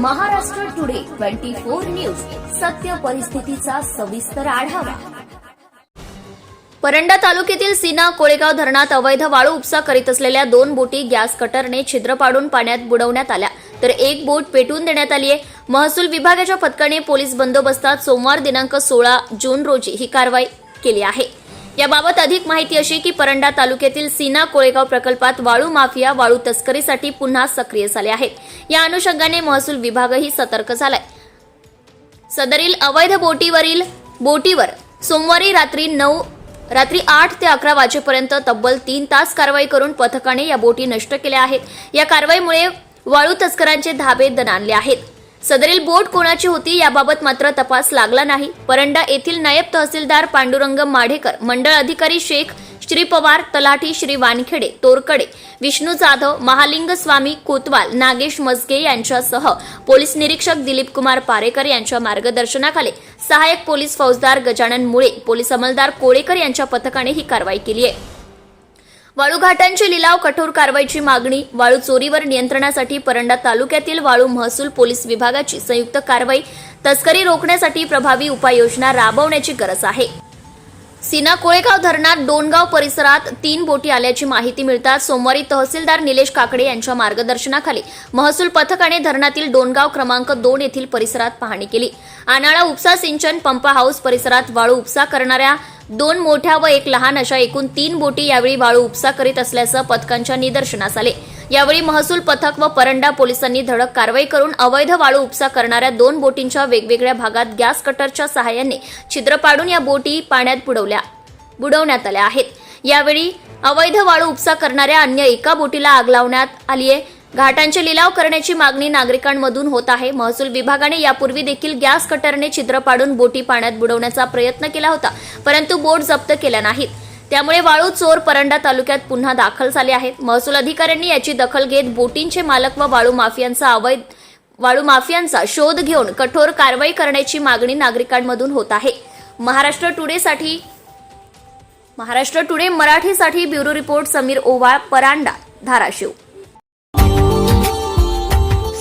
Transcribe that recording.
Maharashtra today twenty four news. सत्य परिस्थितीचा सविस्तर आढावा. परंडा तालुक्यातील सीना कोळेगाव धरणात अवैध वाळू उपसा करीत असलेल्या दोन बोटी गॅस कटरने छिद्र पाडून पाण्यात बुडवण्यात आल्या. तर एक बोट पेटवून देण्यात आली आहे. महसूल विभागाच्या पथकाने पोलीस बंदोबस्तात सोमवार दिनांक सोळा जून रोजी ही कारवाई केली आहे. याबाबत अधिक माहिती अशी की परंडा तालुक्यातील सीना कोळेगाव प्रकल्पात वाळू माफिया वाळू तस्करीसाठी पुन्हा सक्रिय झाले आहेत. या अनुषंगाने महसूल विभागही सतर्क झालाय. सदरील अवैध बोटीवरील बोटीवर सोमवारी रात्री नऊ रात्री आठ ते अकरा वाजेपर्यंत तब्बल तीन तास कारवाई करून पथकाने या बोटी नष्ट केल्या आहेत. या कारवाईमुळे वाळू तस्करांचे धाबे दणाणले आहेत. सदरील बोट कोणाची होती याबाबत मात्र तपास लागला नाही. परंडा येथील नायब तहसीलदार पांडुरंग माढेकर मंडळ अधिकारी शेख श्री पवार तलाठी श्री वानखेडे तोरकडे विष्णू जाधव महालिंग स्वामी कोतवाल नागेश मजगे यांच्यासह पोलीस निरीक्षक दिलीप कुमार पारेकर यांच्या मार्गदर्शनाखाली सहाय्यक पोलीस फौजदार गजानन मुळे पोलीस अंमलदार कोळेकर यांच्या पथकाने ही कारवाई केली आहे. वाळूघाटांचे लिलाव कठोर कारवाईची मागणी वाळू चोरीवर नियंत्रणासाठी परंडा तालुक्यातील वाळू महसूल पोलीस विभागाची संयुक्त कारवाई तस्करी रोखण्यासाठी प्रभावी उपाययोजना राबवण्याची गरज आहे. सीना कोळेगाव धरणात डोणगाव परिसरात तीन बोटी आल्याची माहिती मिळताच सोमवारी तहसीलदार निलेश काकडे यांच्या मार्गदर्शनाखाली महसूल पथकाने धरणातील डोणगाव क्रमांक दोन येथील परिसरात पाहणी केली. आनाळा उपसा सिंचन पंप हाऊस परिसरात वाळू उपसा करणाऱ्या दोन मोठ्या व एक लहान अशा एकूण तीन बोटी यावेळी वाळू उपसा करीत असल्याचं पथकांच्या निदर्शनास आले. यावेळी महसूल पथक व परंडा पोलिसांनी धडक कारवाई करून अवैध वाळू उपसा करणाऱ्या दोन बोटींच्या वेगवेगळ्या भागात गॅस कटरच्या सहाय्याने छिद्र पाडून या बोटी पाण्यात बुडवल्या बुडवण्यात आल्या आहेत. यावेळी अवैध वाळू उपसा करणाऱ्या अन्य एका बोटीला आग लावण्यात आली आहे घाटांचे लिलाव करण्याची मागणी नागरिकांमधून होत आहे. महसूल विभागाने यापूर्वी देखील गॅस कटरने छिद्र पाडून बोटी पाण्यात बुडवण्याचा प्रयत्न केला होता परंतु बोट जप्त केल्या नाहीत. त्यामुळे वाळू चोर परंडा तालुक्यात पुन्हा दाखल झाले आहेत. महसूल अधिकाऱ्यांनी याची दखल घेत बोटींचे मालक व वाळू माफियांचा अवैध वाळू माफियांचा शोध घेऊन कठोर कारवाई करण्याची मागणी नागरिकांमधून होत आहे. महाराष्ट्र टुडेसाठी महाराष्ट्र टुडे मराठीसाठी bureau report Sameer Owal Paranda Dharashiv.